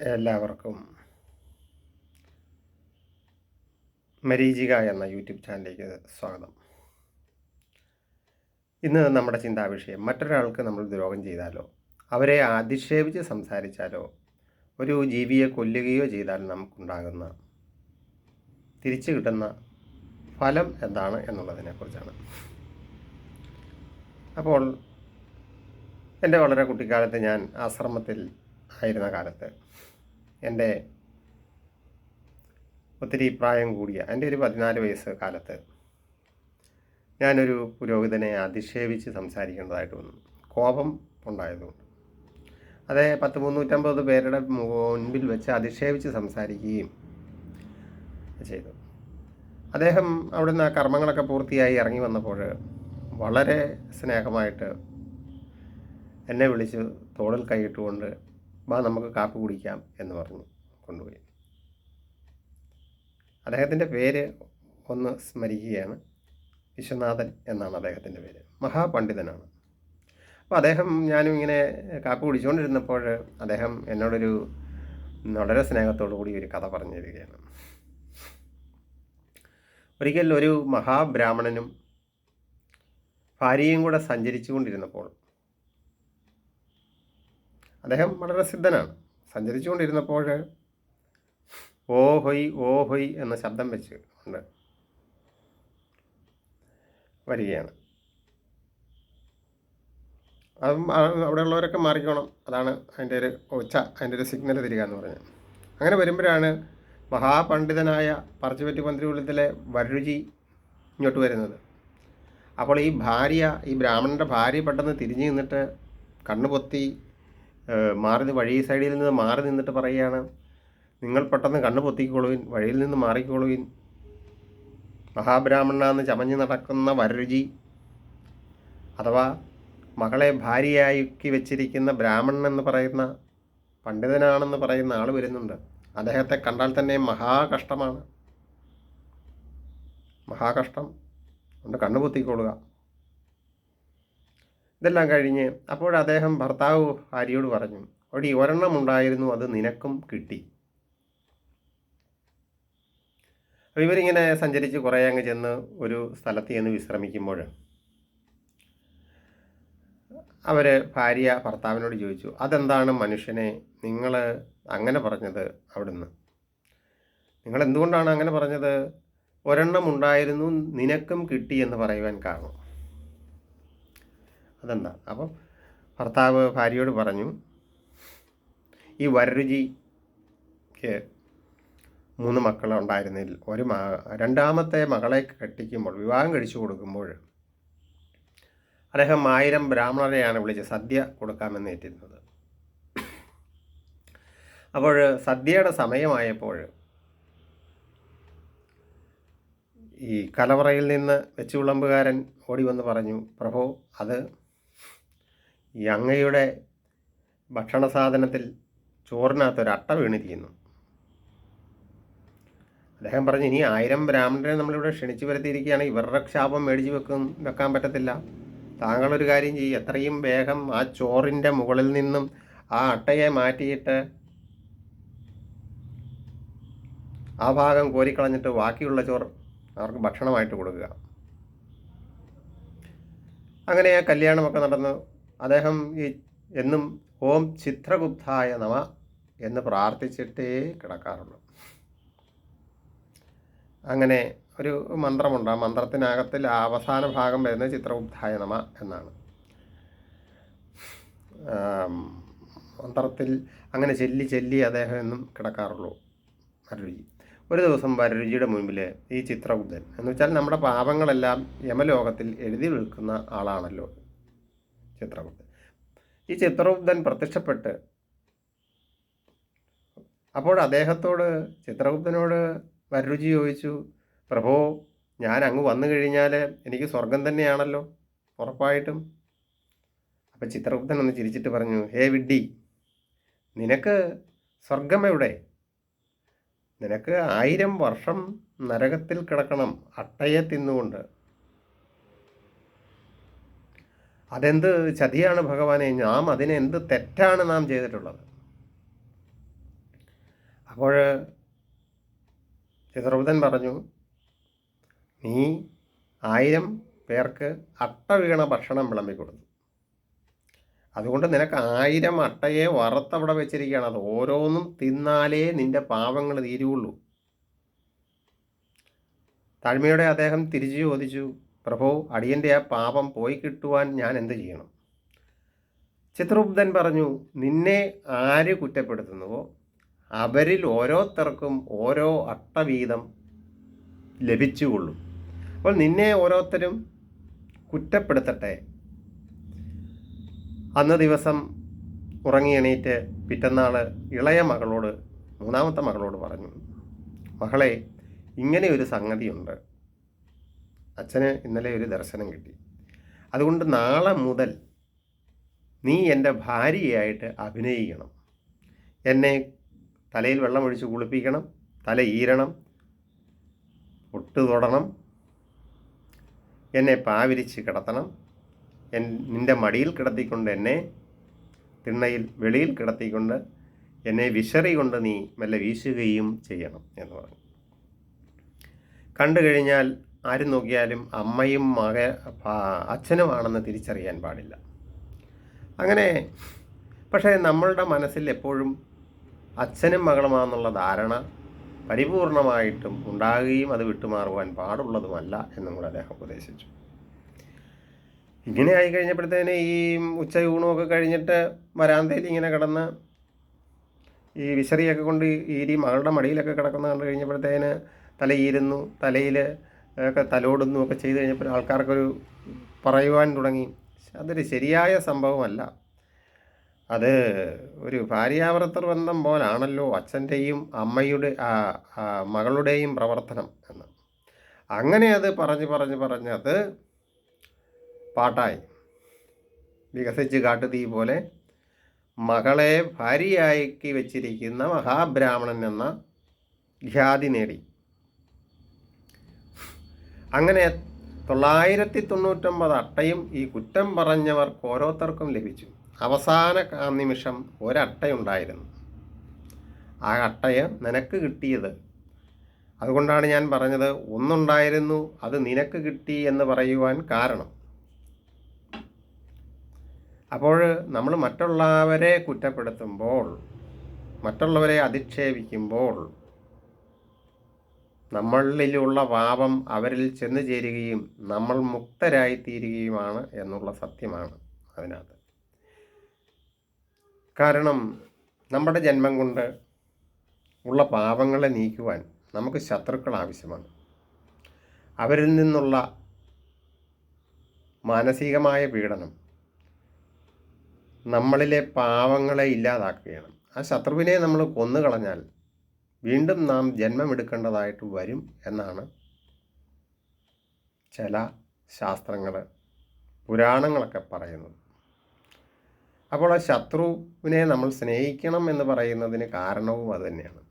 എല്ലാവർക്കും മരീചിക എന്ന യൂട്യൂബ് ചാനലിലേക്ക് സ്വാഗതം. ഇന്ന് നമ്മുടെ ചിന്താവിഷയം മറ്റൊരാൾക്ക് നമ്മൾ ദ്രോഹം ചെയ്താലോ അവരെ അധിക്ഷേപിച്ച് സംസാരിച്ചാലോ ഒരു ജീവിയെ കൊല്ലുകയോ ചെയ്താൽ നമുക്കുണ്ടാകുന്ന തിരിച്ചു കിട്ടുന്ന ഫലം എന്താണ് എന്നുള്ളതിനെക്കുറിച്ചാണ്. അപ്പോൾ എന്റെ വളരെ കുട്ടിക്കാലത്ത് ഞാൻ ആശ്രമത്തിൽ ആയിരുന്ന കാലത്ത് എന്റെ ഒത്തിരി പ്രായം കൂടിയ എന്റെ ഒരു പതിനാല് വയസ്സ് കാലത്ത് ഞാനൊരു പുരോഹിതനെ അധിക്ഷേപിച്ച് സംസാരിക്കേണ്ടതായിട്ട് വന്നു. കോപം ഉണ്ടായതുകൊണ്ട്. അതേ പത്ത് മുന്നൂറ്റമ്പത് പേരുടെ മുൻപിൽ വെച്ച് അധിക്ഷേപിച്ച് സംസാരിക്കുകയും ചെയ്തു. അദ്ദേഹം അവിടുന്ന് ആ കർമ്മങ്ങളൊക്കെ പൂർത്തിയായി ഇറങ്ങി വന്നപ്പോൾ വളരെ സ്നേഹമായിട്ട് എന്നെ വിളിച്ച് തോളിൽ കൈയിട്ടുകൊണ്ട് വാ നമുക്ക് കാപ്പി കുടിക്കാം എന്ന് പറഞ്ഞു കൊണ്ടുപോയി. അദ്ദേഹത്തിന്റെ പേര് ഒന്ന് സ്മരിക്കുകയാണ്. വിശ്വനാഥൻ എന്നാണ് അദ്ദേഹത്തിന്റെ പേര്. മഹാപണ്ഡിതനാണ്. അപ്പോൾ അദ്ദേഹം ഞാനും ഇങ്ങനെ കാപ്പി കുടിച്ചുകൊണ്ടിരുന്നപ്പോൾ അദ്ദേഹം എന്നോടൊരു വളരെ സ്നേഹത്തോടു കൂടി ഒരു കഥ പറഞ്ഞു തരികയാണ്. ഒരിക്കൽ ഒരു മഹാബ്രാഹ്മണനും ഭാര്യയും കൂടെ സഞ്ചരിച്ചു കൊണ്ടിരുന്നപ്പോൾ അദ്ദേഹം വളരെ സിദ്ധനാണ്. സഞ്ചരിച്ചുകൊണ്ടിരുന്നപ്പോൾ ഓ ഹൊയ് ഓ ഹൊയ് എന്ന ശബ്ദം വെച്ച് ഉണ്ട് വരികയാണ്. അത് അവിടെയുള്ളവരൊക്കെ മാറിക്കോണം. അതാണ് അതിന്റെ ഒരു ഒച്ച അതിന്റെ ഒരു സിഗ്നൽ തരിക എന്ന് പറഞ്ഞത് അങ്ങനെ വരുമ്പോഴാണ് മഹാപണ്ഡിതനായ പറച്ചുപറ്റി പന്തിരുകുളത്തിലെ വരുചി ഇങ്ങോട്ട് വരുന്നത്. അപ്പോൾ ഈ ഭാര്യ ഈ ബ്രാഹ്മണന്റെ ഭാര്യ പെട്ടെന്ന് തിരിഞ്ഞു നിന്നിട്ട് കണ്ണു പൊത്തി മാറി വഴി സൈഡിൽ നിന്ന് മാറി നിന്നിട്ട് പറയുകയാണ് നിങ്ങൾ പെട്ടെന്ന് കണ്ണു പൊത്തിക്കൊള്ളുവിൻ വഴിയിൽ നിന്ന് മാറിക്കൊള്ളുവിൻ മഹാബ്രാഹ്മണനാന്ന് ചമഞ്ഞു നടക്കുന്ന വരരുചി അഥവാ മകളെ ഭാര്യയാക്കി വെച്ചിരിക്കുന്ന ബ്രാഹ്മണൻ എന്ന് പറയുന്ന പണ്ഡിതനാണെന്ന് പറയുന്ന ആൾ വരുന്നുണ്ട്. അദ്ദേഹത്തെ കണ്ടാൽ തന്നെ മഹാകഷ്ടമാണ്. മഹാകഷ്ടം. കൊണ്ട് കണ്ണുപൊത്തിക്കൊള്ളുക ഇതെല്ലാം കഴിഞ്ഞ് അപ്പോൾ അദ്ദേഹം ഭർത്താവ് ഭാര്യയോട് പറഞ്ഞു ഒടി ഒരെണ്ണം ഉണ്ടായിരുന്നു അത് നിനക്കും കിട്ടി. അപ്പോൾ ഇവരിങ്ങനെ സഞ്ചരിച്ച് കുറേ അങ്ങ് ചെന്ന് ഒരു സ്ഥലത്ത് ചെന്ന് വിശ്രമിക്കുമ്പോൾ അവർ ഭാര്യ ഭർത്താവിനോട് ചോദിച്ചു അതെന്താണ് മനുഷ്യനെ നിങ്ങൾ അങ്ങനെ പറഞ്ഞത് അവിടുന്ന്? നിങ്ങൾ എന്തുകൊണ്ടാണ് അങ്ങനെ പറഞ്ഞത്? ഒരെണ്ണം ഉണ്ടായിരുന്നു നിനക്കും കിട്ടി എന്ന് പറയുവാൻ കാരണം. അതെന്താ? അപ്പം ഭർത്താവ് ഭാര്യയോട് പറഞ്ഞു ഈ വരരുചിക്ക് മൂന്ന് മക്കൾ ഉണ്ടായിരുന്നതിൽ ഒരു മ രണ്ടാമത്തെ മകളെ കെട്ടിക്കുമ്പോൾ വിവാഹം കഴിച്ചു കൊടുക്കുമ്പോൾ അദ്ദേഹം ആയിരം ബ്രാഹ്മണരെയാണ് വിളിച്ച് സദ്യ കൊടുക്കാമെന്ന് ഏറ്റിരുന്നത്. അപ്പോൾ സദ്യയുടെ സമയമായപ്പോൾ ഈ കലവറയിൽ നിന്ന് വെച്ചുവിളമ്പുകാരൻ ഓടി വന്ന് പറഞ്ഞു പ്രഭോ അത് ഈ അങ്ങയുടെ ഭക്ഷണ സാധനത്തിൽ ചോറിനകത്ത് ഒരു അട്ട വീണിരിക്കുന്നു. അദ്ദേഹം പറഞ്ഞു ഇനി ആയിരം ബ്രാഹ്മണരെ നമ്മളിവിടെ ക്ഷണിച്ചു വരുത്തിയിരിക്കുകയാണ്. ഇവരുടെ ക്ഷാപം മേടിച്ച് വെക്കും വെക്കാൻ പറ്റത്തില്ല. താങ്കളൊരു കാര്യം ചെയ്യും. എത്രയും വേഗം ആ ചോറിന്റെ മുകളിൽ നിന്നും ആ അട്ടയെ മാറ്റിയിട്ട് ആ ഭാഗം കോരിക്കളഞ്ഞിട്ട് ബാക്കിയുള്ള ചോറ് അവർക്ക് ഭക്ഷണമായിട്ട് കൊടുക്കുക. അങ്ങനെ ആ കല്യാണമൊക്കെ നടന്നു അദ്ദേഹം ഈ എന്നും ഓം ചിത്രഗുപ്തായ നമ എന്ന് പ്രാർത്ഥിച്ചിട്ടേ കിടക്കാറുള്ളൂ. അങ്ങനെ ഒരു മന്ത്രമുണ്ട്. ആ മന്ത്രത്തിനകത്തിൽ അവസാന ഭാഗം വരുന്നത് ചിത്രഗുപ്തായ നമ എന്നാണ്. മന്ത്രത്തിൽ അങ്ങനെ ചെല്ലി ചെല്ലി അദ്ദേഹം എന്നും കിടക്കാറുള്ളൂ. വരരുചി. ഒരു ദിവസം വരരുചിയുടെ മുൻപിൽ ഈ ചിത്രഗുപ്തൻ. എന്ന് വെച്ചാൽ നമ്മുടെ പാപങ്ങളെല്ലാം യമലോകത്തിൽ എഴുതി നിൽക്കുന്ന ആളാണല്ലോ. ചിത്രഗുപ്തൻ ഈ ചിത്രഗുപ്തൻ പ്രത്യക്ഷപ്പെട്ട് അപ്പോൾ അദ്ദേഹത്തോട് ചിത്രഗുപ്തനോട് വരരുചി ചോദിച്ചു പ്രഭോ ഞാൻ അങ്ങ് വന്നു കഴിഞ്ഞാൽ എനിക്ക് സ്വർഗം തന്നെയാണല്ലോ ഉറപ്പായിട്ടും. അപ്പം ചിത്രഗുപ്തൻ ഒന്ന് ചിരിച്ചിട്ട് പറഞ്ഞു ഹേ വിഡ്ഡി നിനക്ക് സ്വർഗം എവിടെ? നിനക്ക് ആയിരം വർഷം നരകത്തിൽ കിടക്കണം അട്ടയെ തിന്നുകൊണ്ട്. അതെന്ത് ചതിയാണ് ഭഗവാനെ? നാം അതിനെന്ത് തെറ്റാണ് നാം ചെയ്തിട്ടുള്ളത്? അപ്പോൾ ചിത്രബുദ്ധൻ പറഞ്ഞു നീ ആയിരം പേർക്ക് അട്ട വീണ ഭക്ഷണം വിളമ്പി കൊടുത്തു. അതുകൊണ്ട് നിനക്ക് ആയിരം അട്ടയെ വറുത്തവിടെ വെച്ചിരിക്കുകയാണ്. അത് ഓരോന്നും തിന്നാലേ നിന്റെ പാവങ്ങൾ തീരുള്ളൂ. താഴ്മയോടെ അദ്ദേഹം തിരിച്ചു ചോദിച്ചു പ്രഭു അടിയന്റെ ആ പാപം പോയി കിട്ടുവാൻ ഞാൻ എന്ത് ചെയ്യണം? ചിത്രഗുപ്തൻ പറഞ്ഞു നിന്നെ ആര് കുറ്റപ്പെടുത്തുന്നുവോ? അവരിൽ ഓരോരുത്തർക്കും ഓരോ അട്ടവീതം ലഭിച്ചുകൊള്ളും. അപ്പോൾ നിന്നെ ഓരോരുത്തരും കുറ്റപ്പെടുത്തട്ടെ. അന്ന് ദിവസം ഉറങ്ങി എണീറ്റ് പിറ്റന്നാൾ ഇളയ മകളോട് മൂന്നാമത്തെ മകളോട് പറഞ്ഞു മകളെ ഇങ്ങനെ ഒരു സംഗതിയുണ്ട്. അച്ഛന് ഇന്നലെ ഒരു ദർശനം കിട്ടി. അതുകൊണ്ട് നാളെ മുതൽ നീ എന്റെ ഭാര്യയായിട്ട് അഭിനയിക്കണം. എന്നെ തലയിൽ വെള്ളമൊഴിച്ച് കുളിപ്പിക്കണം തല ഈരണം ഒട്ടു തൊടണം എന്നെ പാവിരിച്ച് കിടത്തണം എൻ നിന്റെ മടിയിൽ കിടത്തിക്കൊണ്ട് എന്നെ തിണ്ണയിൽ വെളിയിൽ കിടത്തിക്കൊണ്ട് എന്നെ വിശറി കൊണ്ട് നീ മെല്ലെ വീശുകയും ചെയ്യണം എന്ന് പറഞ്ഞു. കണ്ടു കഴിഞ്ഞാൽ ആരും നോക്കിയാലും അമ്മയും മക അച്ഛനുമാണെന്ന് തിരിച്ചറിയാൻ പാടില്ല. അങ്ങനെ പക്ഷേ നമ്മളുടെ മനസ്സിൽ എപ്പോഴും അച്ഛനും മകളുമാണെന്നുള്ള ധാരണ പരിപൂർണമായിട്ടും ഉണ്ടാകുകയും അത് വിട്ടുമാറുവാൻ പാടുള്ളതുമല്ല എന്നും കൂടെ അദ്ദേഹം ഉപദേശിച്ചു. ഇങ്ങനെ ആയി കഴിഞ്ഞപ്പോഴത്തേന് ഈ ഉച്ചയൂണുമൊക്കെ കഴിഞ്ഞിട്ട് വരാന്തയിൽ ഇങ്ങനെ കിടന്ന് ഈ വിശറിയൊക്കെ കൊണ്ട് ഈരി മകളുടെ മടിയിലൊക്കെ കിടക്കുന്ന കണ്ടു കഴിഞ്ഞപ്പോഴത്തേന് തലയിരുന്നു തലയിൽ ഒക്കെ തലോടുന്നു ഒക്കെ ചെയ്ത് കഴിഞ്ഞപ്പോൾ ആൾക്കാർക്കൊരു പറയുവാൻ തുടങ്ങി. അതൊരു ശരിയായ സംഭവമല്ല. അത് ഒരു ഭാര്യാവർത്തർ ബന്ധം പോലാണല്ലോ അച്ഛന്റെയും അമ്മയുടെ മകളുടെയും പ്രവർത്തനം എന്ന്. അങ്ങനെ അത് പറഞ്ഞ് പറഞ്ഞ് പറഞ്ഞ് അത് പാട്ടായി. വികസിച്ച് കാട്ടുതീ പോലെ മകളെ ഭാര്യയാക്കി വെച്ചിരിക്കുന്ന മഹാബ്രാഹ്മണൻ എന്ന ഖ്യാതി നേടി. അങ്ങനെ തൊള്ളായിരത്തി തൊണ്ണൂറ്റൊമ്പത് അട്ടയും ഈ കുറ്റം പറഞ്ഞവർക്ക് ഓരോരുത്തർക്കും ലഭിച്ചു. അവസാന നിമിഷം ഒരട്ടയുണ്ടായിരുന്നു. ആ അട്ടയ നിനക്ക് കിട്ടിയത്. അതുകൊണ്ടാണ് ഞാൻ പറഞ്ഞത് ഒന്നുണ്ടായിരുന്നു അത് നിനക്ക് കിട്ടി എന്ന് പറയുവാൻ കാരണം. അപ്പോൾ നമ്മൾ മറ്റുള്ളവരെ കുറ്റപ്പെടുത്തുമ്പോൾ മറ്റുള്ളവരെ അധിക്ഷേപിക്കുമ്പോൾ നമ്മളിലുള്ള പാപം അവരിൽ ചെന്ന് ചേരുകയും നമ്മൾ മുക്തരായി തീരുകയുമാണ് എന്നുള്ള സത്യമാണ് അതിനകത്ത്. കാരണം നമ്മുടെ ജന്മം കൊണ്ട് ഉള്ള പാപങ്ങളെ നീക്കുവാൻ നമുക്ക് ശത്രുക്കൾ ആവശ്യമാണ്. അവരിൽ നിന്നുള്ള മാനസികമായ പീഡനം നമ്മളിലെ പാവങ്ങളെ ഇല്ലാതാക്കുകയാണ്. ആ ശത്രുവിനെ നമ്മൾ കൊന്നുകളഞ്ഞാൽ വീണ്ടും നാം ജന്മമെടുക്കേണ്ടതായിട്ട് വരും എന്നാണ് ചില ശാസ്ത്രങ്ങൾ പുരാണങ്ങളൊക്കെ പറയുന്നത്. അപ്പോൾ ആ ശത്രുവിനെ നമ്മൾ സ്നേഹിക്കണം എന്ന് പറയുന്നതിന് കാരണവും അതുതന്നെയാണ്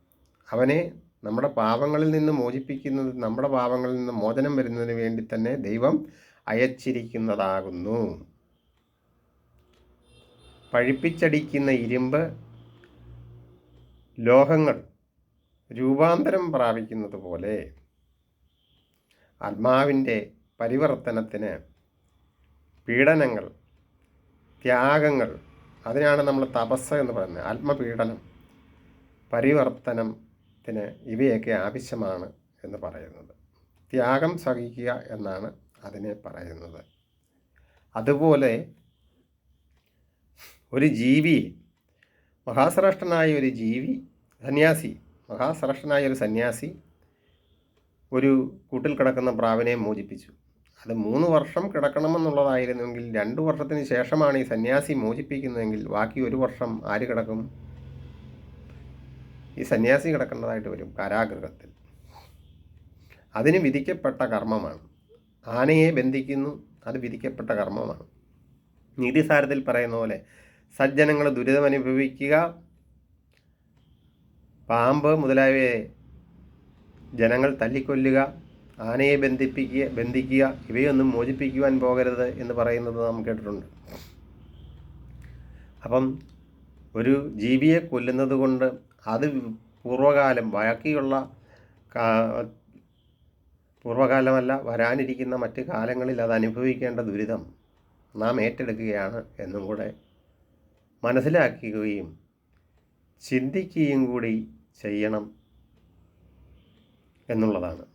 അവനെ നമ്മുടെ പാപങ്ങളിൽ നിന്ന് മോചിപ്പിക്കുന്നത് നമ്മുടെ പാപങ്ങളിൽ നിന്ന് മോചനം വരുന്നതിന് വേണ്ടി തന്നെ ദൈവം അയച്ചിരിക്കുന്നതാകുന്നു. പഴിപ്പിച്ചടിക്കുന്ന ഇരുമ്പ് ലോഹങ്ങൾ രൂപാന്തരം പ്രാപിക്കുന്നത് പോലെ ആത്മാവിന്റെ പരിവർത്തനത്തിന് പീഡനങ്ങൾ ത്യാഗങ്ങൾ അതിനാണ് നമ്മൾ തപസ് എന്ന് പറയുന്നത്. ആത്മപീഡനം പരിവർത്തനത്തിന് ഇവയൊക്കെ ആവശ്യമാണ് എന്ന് പറയുന്നത്. ത്യാഗം സഹിക്കുക എന്നാണ് അതിനെ പറയുന്നത്. അതുപോലെ ഒരു ജീവി മഹാശ്രേഷ്ഠനായ ഒരു ജീവി സന്യാസി മഹാശ്രേഷ്ഠനായ ഒരു സന്യാസി ഒരു കൂട്ടിൽ കിടക്കുന്ന പ്രാവിനെ മോചിപ്പിച്ചു. അത് മൂന്ന് വർഷം കിടക്കണമെന്നുള്ളതായിരുന്നെങ്കിൽ രണ്ട് വർഷത്തിന് ശേഷമാണ് ഈ സന്യാസി മോചിപ്പിക്കുന്നതെങ്കിൽ ബാക്കി ഒരു വർഷം ആര് കിടക്കും? ഈ സന്യാസി കിടക്കേണ്ടതായിട്ട് വരും കാരാഗ്രഹത്തിൽ അതിന് വിധിക്കപ്പെട്ട കർമ്മമാണ്. ആനയെ ബന്ധിക്കുന്നു അത് വിധിക്കപ്പെട്ട കർമ്മമാണ്. നീതിസാരത്തിൽ പറയുന്ന പോലെ സജ്ജനങ്ങൾ ദുരിതമനുഭവിക്കുക പാമ്പ് മുതലായവയെ ജനങ്ങൾ തല്ലിക്കൊല്ലുക ആനയെ ബന്ധിപ്പിക്കുക ബന്ധിക്കുക ഇവയൊന്നും മോചിപ്പിക്കുവാൻ പോകരുത് എന്ന് പറയുന്നത് നാം കേട്ടിട്ടുണ്ട്. അപ്പം ഒരു ജീവിയെ കൊല്ലുന്നത് കൊണ്ട് അത് പൂർവകാലം ബാക്കിയുള്ള പൂർവകാലമല്ല വരാനിരിക്കുന്ന മറ്റ് കാലങ്ങളിൽ അത് അനുഭവിക്കേണ്ട ദുരിതം നാം ഏറ്റെടുക്കുകയാണ് എന്നും കൂടെ മനസ്സിലാക്കുകയും ചിന്തിക്കുകയും കൂടി ചെയ്യണം എന്നുള്ളതാണ്.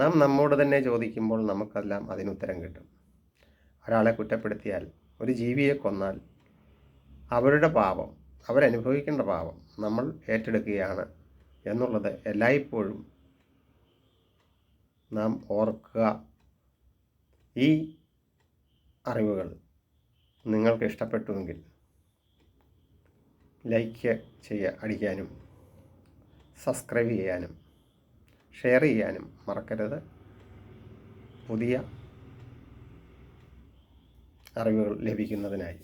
നാം നമ്മോട് തന്നെ ചോദിക്കുമ്പോൾ നമുക്കെല്ലാം അതിനുത്തരം കിട്ടും. ഒരാളെ കുറ്റപ്പെടുത്തിയാൽ ഒരു ജീവിയെ കൊന്നാൽ അവരുടെ പാപം അവരനുഭവിക്കേണ്ട പാപം നമ്മൾ ഏറ്റെടുക്കുകയാണ് എന്നുള്ളത് എല്ലായ്പ്പോഴും നാം ഓർക്കുക. ഈ അറിവുകൾ നിങ്ങൾക്ക് ഇഷ്ടപ്പെട്ടുവെങ്കിൽ ലൈക്ക് ചെയ്യുക അടിക്കാനും സബ്സ്ക്രൈബ് ചെയ്യാനും ഷെയർ ചെയ്യാനും മറക്കരുത്. പുതിയ അറിവുകൾ ലഭിക്കുന്നതിനായി.